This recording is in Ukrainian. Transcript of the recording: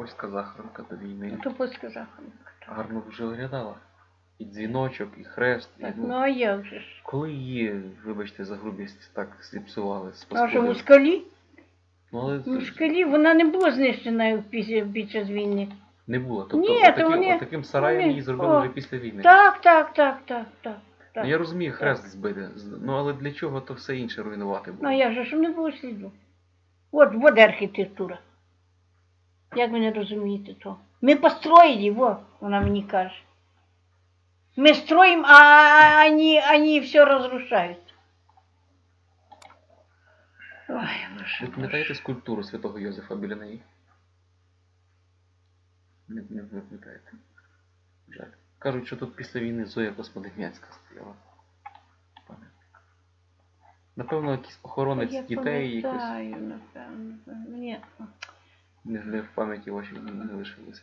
Польська захоронка до війни. То польська захоронка. Гарно вже виглядала. І дзвіночок, і хрест. І, ну, ну а як же ж? Коли її, вибачте за грубість, так зіпсували, А що спаскудили? у скалі? Ну, але У скалі вона не була знищена після, під час війни. не було. Тобто Ні, то отаким, вони- отаким сараєм вони- її зробили о, вже після війни. Так, так, так, так, так. так. Ну, я розумію, хрест збити. з- Ну але для чого то все інше руйнувати Ну було? а як же, щоб не було сліду. От, от архітектура. Як ви не розумієте то? Ми построїли, во, вона мені каже. Ми строїмо, а вони, вони все розрушають. Ой, боже, Ви пам'ятаєте боже. скульптуру святого Йозефа біля неї? Не, не, не пам'ятаєте. Жаль. Кажуть, що тут після війни Зоя Космодем'янська стояла. Пам'ятник. Напевно, якийсь охоронець Я дітей якось пам'ятаю, напевно. Ні. Не, в пам'яті вашій не лишилося.